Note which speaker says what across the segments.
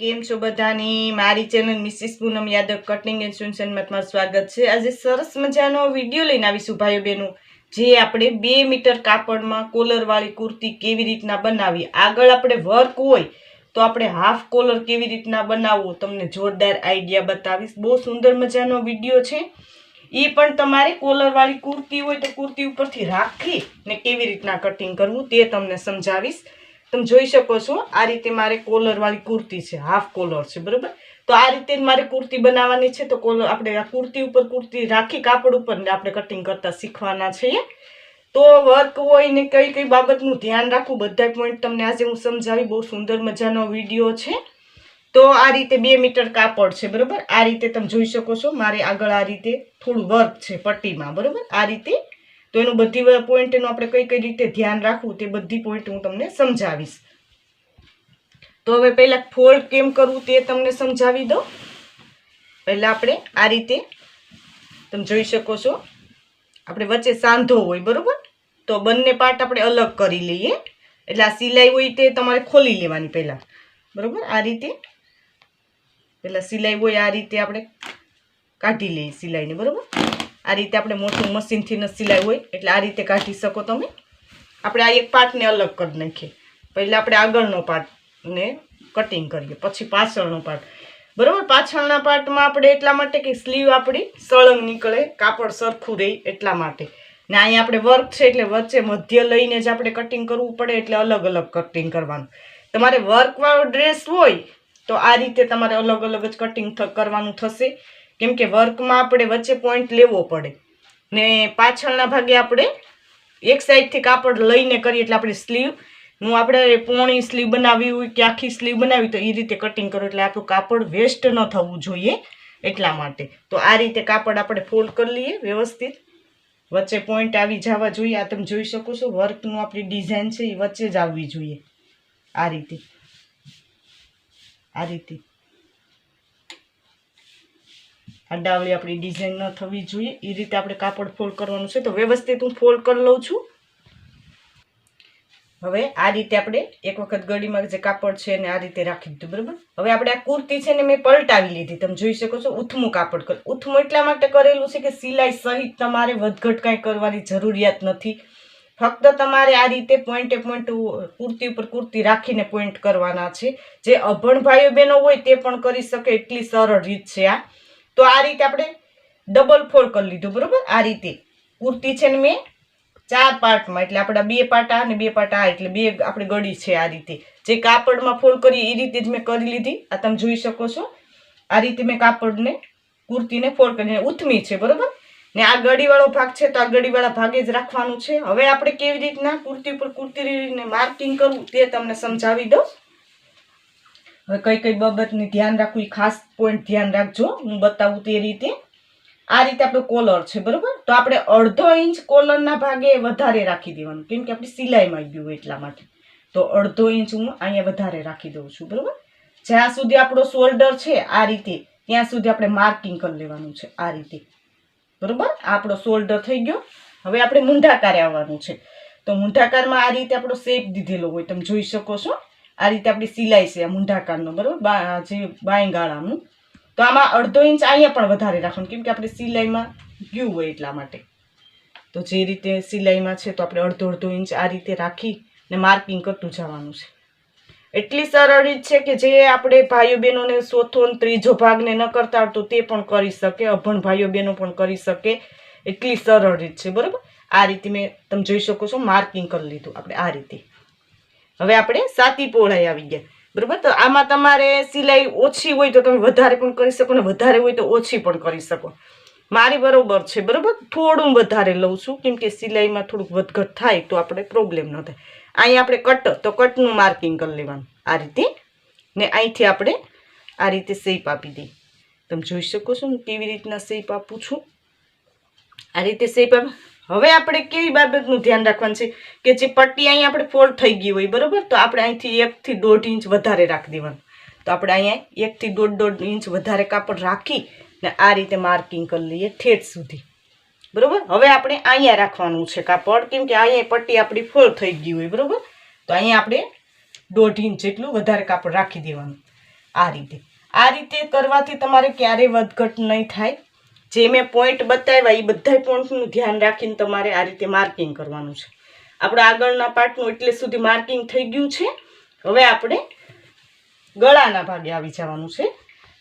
Speaker 1: કેમ છો બધાની? મારી channel Mrs Poonam Yadav cutting and તમારું સ્વાગત છે. આજે સરસ મજાનો વીડિયો લઈને આવીશું ભાઈઓ બહેનો, જે આપણે બે મીટર કાપડમાં કોલરવાળી કુર્તી કેવી રીતના બનાવી આગળ આપણે વર્ક હોય તો આપણે હાફ કોલર કેવી રીતના બનાવવો? તમને જોરદાર આઈડિયા બતાવીશ. બહુ સુંદર મજાનો વીડિયો છે. એ પણ તમારે કોલરવાળી કુર્તી હોય તો કુર્તી ઉપરથી રાખી ને કેવી રીતના કટિંગ કરવું તે તમને સમજાવીશ. તમે જોઈ શકો છો, આ રીતે મારે કોલરવાળી કુર્તી છે હાફ કોલર છે, બરાબર? તો આ રીતે મારે કુર્તી બનાવવાની છે, તો કોલર આપણે આ કુર્તી ઉપર કુર્તી રાખી, કાપડ ઉપર આપણે કટિંગ કરતા શીખવાના છીએ. તો વર્ક હોય ને કઈ કઈ બાબતનું ધ્યાન રાખવું બધા પોઈન્ટ તમને આજે હું સમજાવી, બહુ સુંદર મજાનો વીડિયો છે. તો આ રીતે બે મીટર કાપડ છે, બરાબર? આ રીતે તમે જોઈ શકો છો, મારે આગળ આ રીતે થોડું વર્ક છે પટ્ટીમાં, બરાબર? આ રીતે. તો એનું બધી પોઈન્ટનું આપણે કઈ કઈ રીતે ધ્યાન રાખવું તે બધી પોઈન્ટ હું તમને સમજાવીશ. તો હવે પહેલાં ફોલ્ડ કેમ કરવું તે તમને સમજાવી દઉં. પહેલાં આપણે આ રીતે તમે જોઈ શકો છો. આપણે વચ્ચે સાંધો હોય, બરાબર? તો બંને પાર્ટ આપણે અલગ કરી લઈએ. એટલે આ સિલાઈ હોય તે તમારે ખોલી લેવાની પહેલાં. બરાબર? આ રીતે પહેલાં સિલાઈ હોય આ રીતે આપણે કાઢી લઈએ સિલાઈને, બરાબર? આ રીતે આપણે મોટું મશીનથી ન સિલાઈ હોય, એટલે આ રીતે કાઢી શકો તમે. આપણે આ એક પાર્ટને અલગ કરી નાખીએ. પહેલાં આપણે આગળનો પાર્ટને કટિંગ કરીએ, પછી પાછળનો પાર્ટ બરાબર? પાછળના પાર્ટમાં આપણે એટલા માટે કે સ્લીવ આપણી સળંગ નીકળે, કાપડ સરખું રહે એટલા માટે. ને અહીંયા આપણે વર્ક છે, એટલે વચ્ચે મધ્ય લઈને જ આપણે કટિંગ કરવું પડે, એટલે અલગ અલગ કટિંગ કરવાનું. તમારે વર્કવાળો ડ્રેસ હોય તો આ રીતે તમારે અલગ અલગ જ કટિંગ કરવાનું થશે. કેમ કે વર્કમાં આપણે વચ્ચે પોઈન્ટ લેવો પડે. ને પાછળના ભાગે આપણે એક સાઈડથી કાપડ લઈને કરીએ એટલે આપણે સ્લીવનું આપણે પોણી સ્લીવ બનાવી હોય કે આખી સ્લીવ બનાવી તો એ રીતે કટિંગ કરો એટલે આપણું કાપડ વેસ્ટ ન થવું જોઈએ એટલા માટે. તો આ રીતે કાપડ આપણે ફોલ્ડ કરી લઈએ વ્યવસ્થિત. વચ્ચે પોઈન્ટ આવી જવા જોઈએ. આ તમે જોઈ શકો છો વર્કનું આપણી ડિઝાઇન છે એ વચ્ચે જ આવવી જોઈએ. આ રીતે. આ રીતે. આડાવળી આપણી ડિઝાઇન ન થવી જોઈએ. એ રીતે આપણે કાપડ ફોલ્ડ કરવાનું છે. તો વ્યવસ્થિત હું ફોલ્ડ કરી લઉં છું. હવે આ રીતે આપણે એક વખત ગળીમાં જે કાપડ છે એને આ રીતે રાખી દીધું, બરાબર? હવે આપણે આ કુર્તી છે ને મેં પલટાવી લીધી. તમે જોઈ શકો છો, ઉથમું કાપડ કર, ઉથમું એટલા માટે કરેલું છે કે સિલાઈ સહિત તમારે વધઘટ કાંઈ કરવાની જરૂરિયાત નથી. ફક્ત તમારે આ રીતે પોઈન્ટે પોઈન્ટ કુર્તી ઉપર કુર્તી રાખીને પોઈન્ટ કરવાના છે. જે અભણ ભાઈઓ બહેનો હોય તે પણ કરી શકે એટલી સરળ રીત છે આ. તો આ રીતે આપણે ડબલ ફોલ્ડ કરી લીધું, બરાબર? આ રીતે. કુર્તી છે ને મેં ચાર પાર્ટમાં, એટલે આપણા બે પાટા અને બે પાટા આ, એટલે બે આપણે ગળી છે આ રીતે. જે કાપડમાં ફોલ્ડ કરીએ એ રીતે જ મેં કરી લીધી. આ તમે જોઈ શકો છો. આ રીતે મેં કાપડને, કુર્તીને ફોલ્ડ કરીને, ઉથમી છે, બરોબર? ને આ ગળીવાળો ભાગ છે તો આ ગળીવાળા ભાગે જ રાખવાનું છે. હવે આપણે કેવી રીતના કુર્તી ઉપર કુર્તીને માર્કિંગ કરવું તે તમને સમજાવી દઉં. હવે કઈ કઈ બાબતની ધ્યાન રાખવું, એ ખાસ પોઈન્ટ ધ્યાન રાખજો. હું બતાવું તે રીતે. આ રીતે આપણો કોલર છે, બરાબર? તો આપણે અડધો ઇંચ કોલરના ભાગે વધારે રાખી દેવાનું. કેમ કે આપણી સિલાઈમાં ગયું એટલા માટે. તો અડધો ઇંચ હું અહીંયા વધારે રાખી દઉં છું, બરાબર? જ્યાં સુધી આપણો શોલ્ડર છે આ રીતે, ત્યાં સુધી આપણે માર્કિંગ કરી લેવાનું છે આ રીતે. બરોબર? આપણો શોલ્ડર થઈ ગયો. હવે આપણે મૂંઢાકારે આવવાનું છે. તો મૂંઢાકારમાં આ રીતે આપણો શેપ દીધેલો હોય, તમે જોઈ શકો છો. આ રીતે આપણી સિલાઈ છે, આ મૂંઢાકારનો, બરોબર? જે બાયંગાળાનું. તો આમાં અડધો ઇંચ અહીંયા પણ વધારે રાખવાનું, કેમ કે આપણે સિલાઈમાં ગયું હોય એટલા માટે. તો જે રીતે સિલાઈમાં છે, તો આપણે અડધો અડધો ઇંચ આ રીતે રાખી ને માર્કિંગ કરતું જવાનું છે. એટલી સરળ રીત છે કે જે આપણે ભાઈઓ બહેનોને ચોથો ત્રીજો ભાગને ન કરતા આવડતું તે પણ કરી શકે, અભણ ભાઈઓ બહેનો પણ કરી શકે. એટલી સરળ રીત છે, બરાબર? આ રીતે મેં તમે જોઈ શકો છો, માર્કિંગ કરી લીધું આપણે આ રીતે. હવે આપણે સાતી પહોળાઈ આવી ગયા, બરાબર? તો આમાં તમારે સિલાઈ ઓછી હોય તો તમે વધારે પણ કરી શકો ને વધારે હોય તો ઓછી પણ કરી શકો. મારી બરોબર છે, બરાબર? થોડું વધારે લઉં છું, કેમ કે સિલાઈમાં થોડુંક વધઘટ થાય તો આપણે પ્રોબ્લેમ ન થાય. અહીંયા આપણે કટ તો કટનું માર્કિંગ કરી લેવાનું આ રીતે. ને અહીંથી આપણે આ રીતે શેપ આપી દઈએ. તમે જોઈ શકો છો ને કેવી રીતના શેપ આપું છું. આ રીતે શેપ આપ હવે આપણે કેવી બાબતનું ધ્યાન રાખવાનું છે કે જે પટ્ટી અહીંયા આપણે ફોલ્ડ થઈ ગઈ હોય, બરાબર? તો આપણે અહીંથી એકથી દોઢ ઇંચ વધારે રાખી દેવાનું. તો આપણે અહીંયા એકથી દોઢ દોઢ ઇંચ વધારે કાપડ રાખી ને આ રીતે માર્કિંગ કરી લઈએ ઠેઠ સુધી. બરોબર? હવે આપણે અહીંયા રાખવાનું છે કાપડ, કેમ કે અહીંયા પટ્ટી આપણી ફોલ થઈ ગઈ હોય, બરોબર? તો અહીંયા આપણે દોઢ ઇંચ જેટલું વધારે કાપડ રાખી દેવાનું આ રીતે. આ રીતે કરવાથી તમારે ક્યારેય વધઘટ નહીં થાય. જે મેં પોઈન્ટ બતાવ્યા એ બધા પોઈન્ટનું ધ્યાન રાખીને તમારે આ રીતે માર્કિંગ કરવાનું છે. આપણે આગળના પાર્ટનું એટલે સુધી માર્કિંગ થઈ ગયું છે. હવે આપણે ગળાના ભાગે આવી જવાનું છે.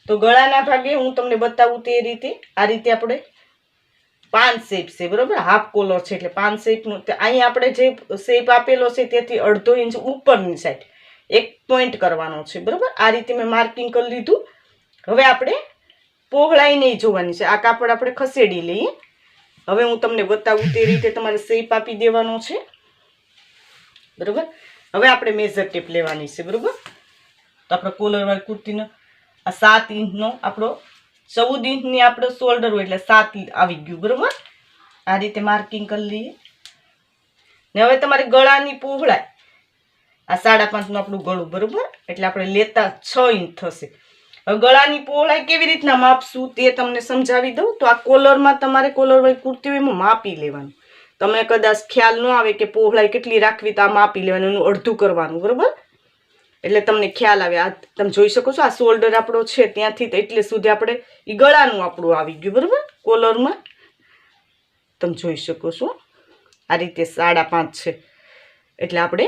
Speaker 1: તો ગળાના ભાગે હું તમને બતાવું તે રીતે આ રીતે આપણે પાંચ શેપ છે, બરોબર? હાફ કોલર છે એટલે પાંચ શેપનું તો અહીંયા આપણે જે શેપ આપેલો છે તેથી અડધો ઇંચ ઉપરની સાઈડ એક પોઈન્ટ કરવાનો છે, બરોબર? આ રીતે મેં માર્કિંગ કરી લીધું. હવે આપણે પહોળાઈ જોવાની છે. આ કાપડ આપણે ખસેડી લઈએ. હવે હું તમને બતાવું તે રીતે તમારે શેપ આપી દેવાનો છે. બરોબર? હવે આપણે મેઝર ટેપ લેવાની છે, બરોબર? તો આપણે કોલરવાળી કુર્તીનો આ સાત ઇંચનો આપણો ચૌદ ઇંચની આપણો શોલ્ડર હોય એટલે સાત આવી ગયું, બરાબર? આ રીતે માર્કિંગ કરી લઈએ. ને હવે તમારે ગળાની પહોળાઈ, આ સાડા પાંચનું આપણું ગળું, બરોબર? એટલે આપણે લેતા છ ઇંચ થશે. હવે ગળાની પહોળાઈ કેવી રીતના માપશું તે તમને સમજાવી દઉં. તો આ કોલરમાં તમારે કોલરવાળી કુર્તી હોય એમાં માપી લેવાનું. તમને કદાચ ખ્યાલ ન આવે કે પહોળાઈ કેટલી રાખવી, તો આ માપી લેવાનું, એનું અડધું કરવાનું, બરોબર? એટલે તમને ખ્યાલ આવે. આ તમે જોઈ શકો છો, આ શોલ્ડર આપણો છે, ત્યાંથી એટલે સુધી આપણે એ ગળાનું આપણું આવી ગયું, બરાબર? કોલરમાં. તમે જોઈ શકો છો. આ રીતે સાડા પાંચ છે. એટલે આપણે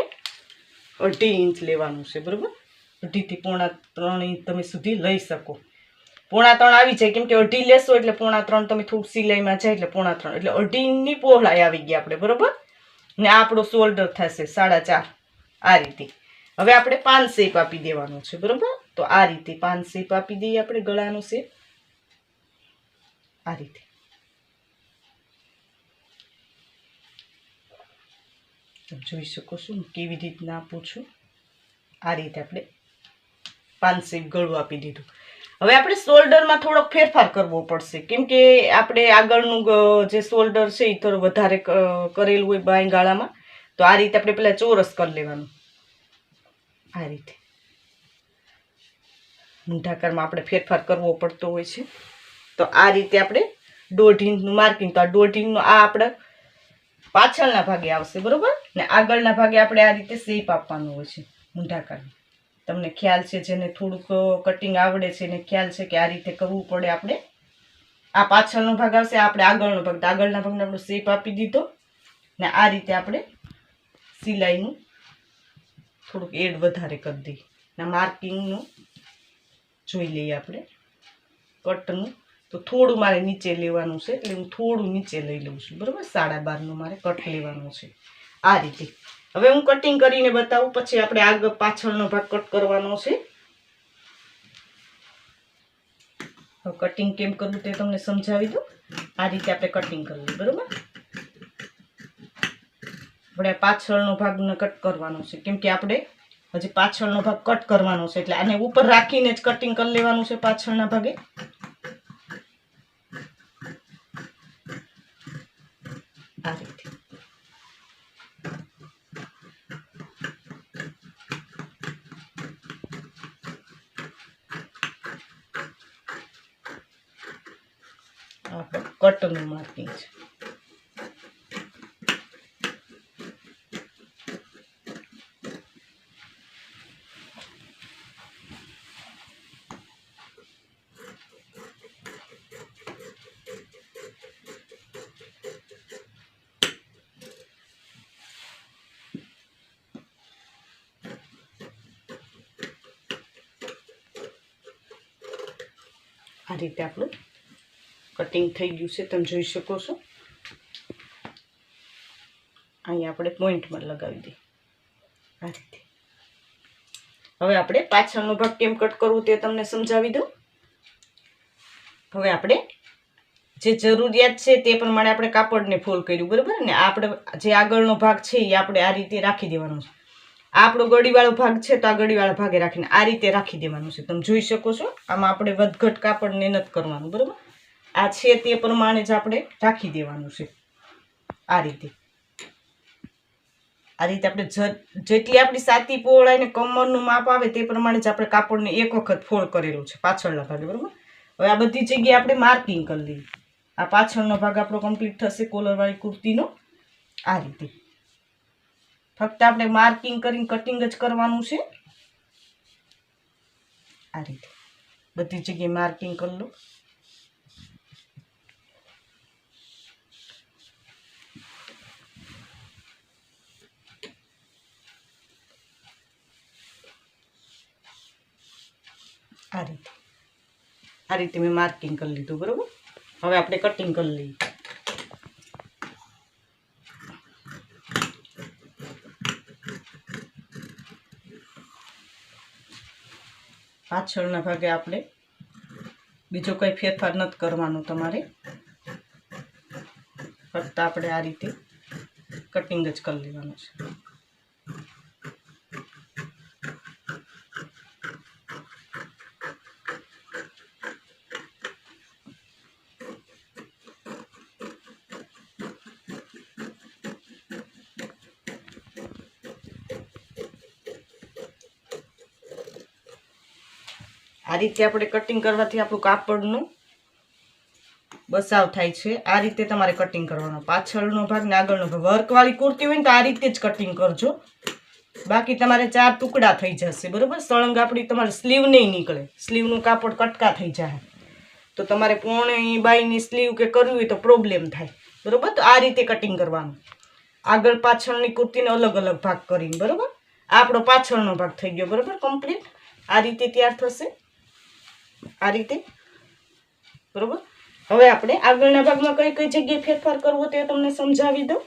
Speaker 1: અઢી ઇંચ લેવાનું છે, બરાબર? અઢીથી પોણા ત્રણ ઇંચ તમે સુધી લઈ શકો. પોણા ત્રણ આવી જાય, કેમ કે અઢી લેશો એટલે પોણા ત્રણ તમે થોડુંક સિલાઈમાં જાય એટલે પોણા ત્રણ. એટલે અઢી ઇંચની પહોળાઈ આવી ગઈ આપણે, બરાબર? ને આપણો શોલ્ડર થશે સાડા ચાર. આ રીતે. હવે આપણે પાંચ શેપ આપી દેવાનો છે, બરોબર? તો આ રીતે પાંચ શેપ આપી દઈએ આપણે ગળાનો શેપ. આ રીતે. જોઈ શકો છો હું કેવી રીતના આપું છું. આ રીતે આપણે પાંચ શેપ ગળું આપી દીધું. હવે આપણે શોલ્ડરમાં થોડોક ફેરફાર કરવો પડશે. કેમ કે આપણે આગળનું જે શોલ્ડર છે એ થોડું વધારે કરેલું હોય બાય ગાળામાં. તો આ રીતે આપણે પેલા ચોરસ કરી લેવાનું. આ રીતે. મૂંઢાકારમાં આપણે ફેરફાર કરવો પડતો હોય છે. તો આ રીતે આપણે દોઢ માર્કિંગ, તો આ દોઢ આ આપણે પાછળના ભાગે આવશે, બરોબર? ને આગળના ભાગે આપણે આ રીતે શેપ આપવાનું હોય છે મૂંઢાકારમાં તમને ખ્યાલ છે, જેને થોડુંક કટિંગ આવડે છે, એને ખ્યાલ છે કે આ રીતે કરવું પડે આપણે. આ પાછળનો ભાગ આવશે આપણે આગળનો ભાગ. આગળના ભાગને આપણો શેપ આપી દીધો. ને આ રીતે આપણે સિલાઈનું થોડુંક એડ વધારે કરી દઈએ. ને માર્કિંગનું જોઈ લઈએ આપણે. કટનું. તો થોડું મારે નીચે લેવાનું છે એટલે હું થોડું નીચે લઈ લઉં છું. બરાબર? સાડા બારનું મારે કટ લેવાનું છે. આ રીતે. હવે હું કટિંગ કરીને બતાવું. પછી આપણે આગળ પાછળનો ભાગ કટ કરવાનો છે. હવે કટિંગ કેમ કરવું તે તમને સમજાવી દઉં. આ રીતે આપણે કટિંગ કરવું બરાબર? આપણે પાછળનો ભાગને કટ કરવાનો છે. કેમ કે આપણે હજી પાછળનો ભાગ કટ કરવાનો છે. એટલે આને ઉપર રાખીને જ કટિંગ કરી લેવાનું છે પાછળના ભાગે આ રીતે આ કટનું માર્કિંગ છે આ રીતે આપણું કટિંગ થઈ ગયું છે. તમે જોઈ શકો છો. અહીંયા આપણે પોઈન્ટમાં લગાવી દઈએ. આ રીતે. હવે આપણે પાછળનો ભાગ કેમ કટ કરવું તે તમને સમજાવી દઉં. હવે આપણે જે જરૂરિયાત છે તે પ્રમાણે આપણે કાપડને ફોલ કર્યું, બરાબર? ને આપણે જે આગળનો ભાગ છે એ આપણે આ રીતે રાખી દેવાનો છે. આપણો ગળીવાળો ભાગ છે તો આ ગળીવાળા ભાગે રાખીને આ રીતે રાખી દેવાનું છે. તમે જોઈ શકો છો, આમાં આપણે વધઘટ કાપડને નથી કરવાનું, બરાબર? આ છે તે પ્રમાણે જ આપણે રાખી દેવાનું છે. આ રીતે. આ રીતે આપણે જેટલી આપણી સાતી પહોળાઈને કમરનું માપ આવે તે પ્રમાણે જ આપણે કાપડને એક વખત ફોલ્ડ કરેલું છે, પાછળના ભાગે, બરાબર? હવે આ બધી જગ્યાએ આપણે માર્કિંગ કરી લઈએ આ પાછળનો ભાગ આપણો કમ્પ્લીટ થશે કોલરવાળી કુર્તીનો. આ રીતે. ફક્ત આપણે માર્કિંગ કરીને કટિંગ જ કરવાનું છે. આ રીતે. બધી જગ્યાએ માર્કિંગ કરી લો. આ રીતે. આ રીતે મેં માર્કિંગ કરી લીધું, બરોબર? હવે આપણે કટિંગ કરી લઈએ. પાછળના ભાગે આપણે બીજો કંઈ ફેરફાર નથી કરવાનો તમારે. ફક્ત આપણે આ રીતે કટિંગ જ કરી લેવાનું છે. આ રીતે આપણે કટિંગ કરવાથી આપણું કાપડનું બસાવ થાય છે. આ રીતે તમારે કટિંગ કરવાનો. પાછળનો ભાગ ને આગળનો ભાગ. વર્કવાળી કુર્તી હોય ને તો આ રીતે જ કટિંગ કરજો. બાકી તમારે ચાર ટુકડા થઈ જશે, બરોબર? સળંગ આપણી તમારે સ્લીવ નહીં નીકળે. સ્લીવનું કાપડ કટકા થઈ જાય. તો તમારે પોણી બાઈની સ્લીવ કે કરવી હોય તો પ્રોબ્લેમ થાય. બરાબર? તો આ રીતે કટિંગ કરવાનું. આગળ પાછળની કુર્તીને અલગ અલગ ભાગ કરીને, બરાબર? આપણો પાછળનો ભાગ થઈ ગયો, બરાબર? કમ્પ્લીટ આ રીતે તૈયાર થશે. આ રીતે. બરોબર? હવે આપણે આગળના ભાગમાં કઈ કઈ જગ્યાએ ફેરફાર કરવો તે તમને સમજાવી દઉં.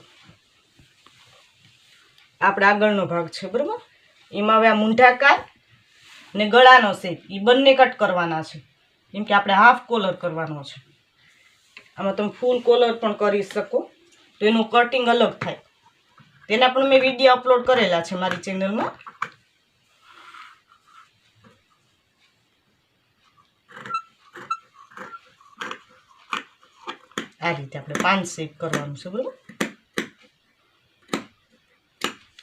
Speaker 1: આપણે આગળનો ભાગ છે, બરોબર? એમાં હવે આ મૂંઢાકાર ને ગળાનો શેપ એ બંને કટ કરવાના છે. કેમ કે આપણે હાફ કોલર કરવાનો છે. આમાં તમે ફૂલ કોલર પણ કરી શકો. તો એનું કટિંગ અલગ થાય. તેના પણ મેં વીડિયો અપલોડ કરેલા છે મારી ચેનલમાં. આ રીતે આપણે પાન શેક કરવાનું છે, બરાબર?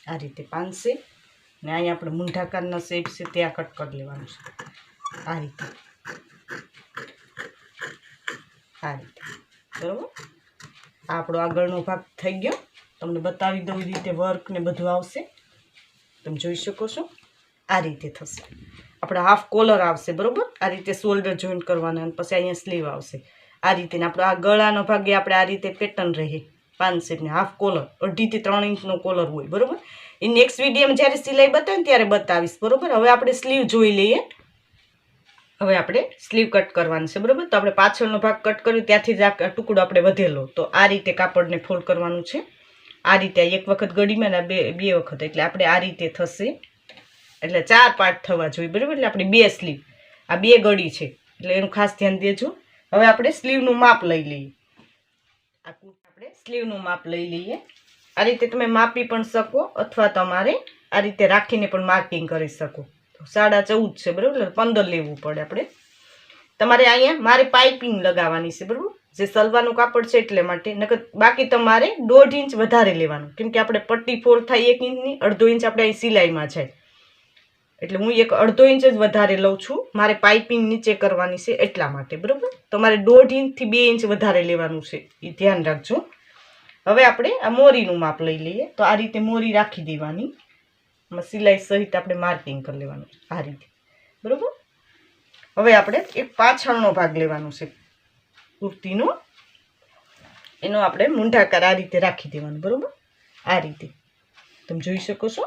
Speaker 1: આ રીતે પાન શેક. ને અહીંયા આપણે મૂંઢાકારના શેપ છે, ત્યાં કટ કરી લેવાનું છે. આ રીતે. આ રીતે. બરાબર? આપણો આગળનો ભાગ થઈ ગયો. તમને બતાવી દઉં રીતે વર્ક ને બધું આવશે. તમે જોઈ શકો છો. આ રીતે થશે. આપણે હાફ કોલર આવશે, બરાબર? આ રીતે શોલ્ડર જોઈન્ટ કરવાના અને પછી અહીંયા સ્લીવ આવશે. આ રીતે આપણો આ ગળાનો ભાગ આપણે આ રીતે પેટર્ન રહે પાંચ સેટને હાફ કોલર અઢીથી ત્રણ ઇંચનો કોલર હોય, બરાબર? એ નેક્સ્ટ વિડીયોમાં જ્યારે સિલાઈ બતાવે ત્યારે બતાવીશ, બરાબર? હવે આપણે સ્લીવ જોઈ લઈએ. હવે આપણે સ્લીવ કટ કરવાનું છે, બરાબર? તો આપણે પાછળનો ભાગ કટ કર્યો, ત્યાંથી જ આ ટુકડો આપણે વધેલો. તો આ રીતે કાપડને ફોલ્ડ કરવાનું છે. આ રીતે એક વખત ગળીમાં ને બે બે વખત, એટલે આપણે આ રીતે થશે. એટલે ચાર પાર્ટ થવા જોઈએ, બરાબર? એટલે આપણે બે સ્લીવ આ બે ગળી છે. એટલે એનું ખાસ ધ્યાન દેજો. હવે આપણે સ્લીવનું માપ લઈ લઈએ. આપણે સ્લીવનું માપ લઈ લઈએ. આ રીતે તમે માપી પણ શકો અથવા તમારે આ રીતે રાખીને પણ માર્કિંગ કરી શકો. સાડા ચૌદ છે, બરાબર? પંદર લેવું પડે આપણે. તમારે અહીંયા મારે પાઇપિંગ લગાવવાની છે, બરાબર? જે સલવાનું કાપડ છે એટલે માટે. નકર બાકી તમારે દોઢ ઇંચ વધારે લેવાનું. કેમ કે આપણે પટ્ટી ફોર થાય એક ઇંચની, અડધો ઇંચ આપણે અહીં સિલાઈમાં જાય. એટલે હું એક અડધો ઇંચ જ વધારે લઉં છું. મારે પાઇપિંગ નીચે કરવાની છે એટલા માટે, બરાબર? તમારે દોઢ ઇંચથી બે ઇંચ વધારે લેવાનું છે, એ ધ્યાન રાખજો. હવે આપણે આ મોરીનું માપ લઈ લઈએ. તો આ રીતે મોરી રાખી દેવાની. સિલાઈ સહિત આપણે માર્કિંગ કરી લેવાનું આ રીતે, બરાબર? હવે આપણે એક પાછળનો ભાગ લેવાનો છે, કુર્તીનો. એનો આપણે મૂંઢાકાર આ રીતે રાખી દેવાનું, બરાબર? આ રીતે. તમે જોઈ શકો છો?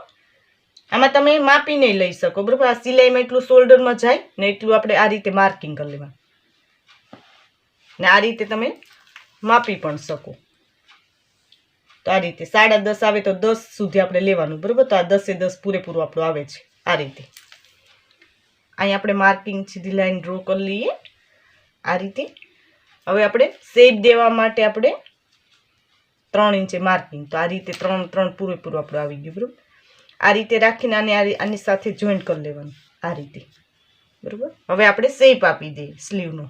Speaker 1: આમાં તમે માપી નહીં લઈ શકો, બરાબર? આ સિલાઈમાં એટલું શોલ્ડરમાં જાય ને એટલું આપણે આ રીતે માર્કિંગ કરી લેવાનું. ને આ રીતે તમે માપી પણ શકો. તો આ રીતે સાડા દસ આવે તો દસ સુધી આપણે લેવાનું, બરાબર? તો આ દસે દસ પૂરેપૂરું આપણું આવે છે, આ રીતે. અહીં આપણે માર્કિંગ સીધી લાઈન ડ્રો કરી લઈએ. આ રીતે. હવે આપણે શેપ દેવા માટે આપણે ત્રણ ઇંચે માર્કિંગ તો આ રીતે ત્રણ ત્રણ પૂરેપૂરું આપણું આવી ગયું, બરાબર? આ રીતે રાખીને આને આની સાથે જોઈન્ટ કરી લેવાનું, આ રીતે. બરાબર? હવે આપણે શેપ આપી દઈએ સ્લીવનો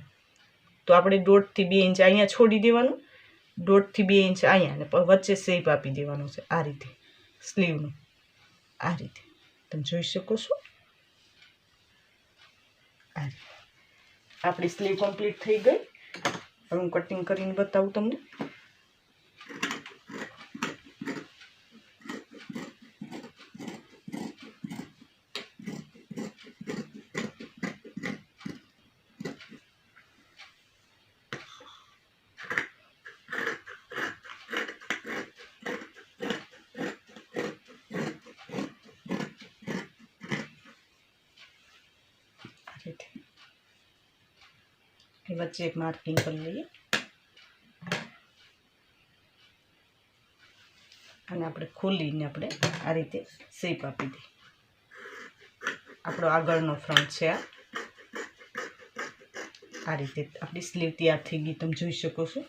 Speaker 1: તો આપણે દોઢથી બે ઇંચ અહીંયા છોડી દેવાનું દોઢથી બે ઇંચ અહીંયા, અને વચ્ચે શેપ આપી દેવાનો છે આ રીતે સ્લીવનો આ રીતે. તમે જોઈ શકો છો? આ રીતે. આપણી સ્લીવ કમ્પ્લીટ થઈ ગઈ. હું કટિંગ કરીને બતાવું તમને આ રીતે એ વચ્ચે એક માર્કિંગ કરી લઈએ. અને આપણે ખોલીને આપણે આ રીતે શેપ આપી દઈએ. આપણો આગળનો ફ્રન્ટ છે આ. આ રીતે આપણી સ્લીવ તૈયાર થઈ ગઈ, તમે જોઈ શકો છો.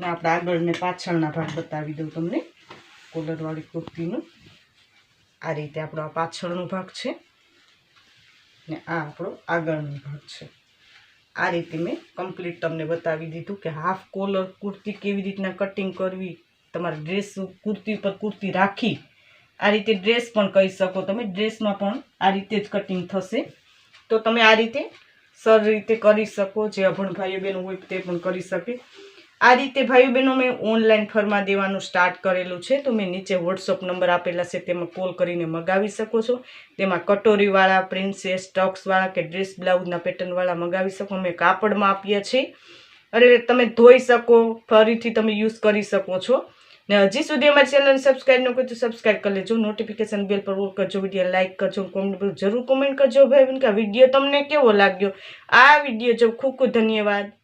Speaker 1: ને આપણે આગળ ને પાછળના ભાગ બતાવી દઉં તમને કોલરવાળી કુર્તીનું. આ રીતે આપણો આ પાછળનો ભાગ છે. ને આ આપણો આગળનો ભાગ છે. આ રીતે મેં કમ્પ્લીટ તમને બતાવી દીધું કે હાફ કોલર કુર્તી કેવી રીતના કટિંગ કરવી, તમારા ડ્રેસ કુર્તી પર કુર્તી રાખી, આ રીતે ડ્રેસ પણ કહી શકો. તમે ડ્રેસમાં પણ આ રીતે જ કટિંગ થશે. તો તમે આ રીતે સરળ રીતે કરી શકો. જે અભણ ભાઈઓ બહેનો હોય તે પણ કરી શકે. આ રીતે ભાઈઓ બહેનો મેં ઓનલાઈન ફરમા દેવાનું સ્ટાર્ટ કરેલું છે. તો મેં નીચે વોટ્સઅપ નંબર આપેલા છે, તેમાં કોલ કરીને મગાવી શકો છો. તેમાં કટોરીવાળા પ્રિન્સેસ ટક્સવાળા કે ડ્રેસ બ્લાઉઝના પેટર્નવાળા મગાવી શકો. અમે કાપડમાં આપીએ છીએ. અરે, તમે ધોઈ શકો, ફરીથી તમે યુઝ કરી શકો છો. ને હજી સુધી અમારી ચેનલને સબસ્ક્રાઈબ ન કરો તો સબસ્ક્રાઈબ કરી લેજો. નોટિફિકેશન બેલ પર ઓલ કરજો વીડિયો લાઇક કરજો કોમેન્ટ જરૂર કોમેન્ટ કરજો. ભાઈ કે આ વીડિયો તમને કેવો લાગ્યો? આ વીડિયો જો ખૂબ ખૂબ ધન્યવાદ.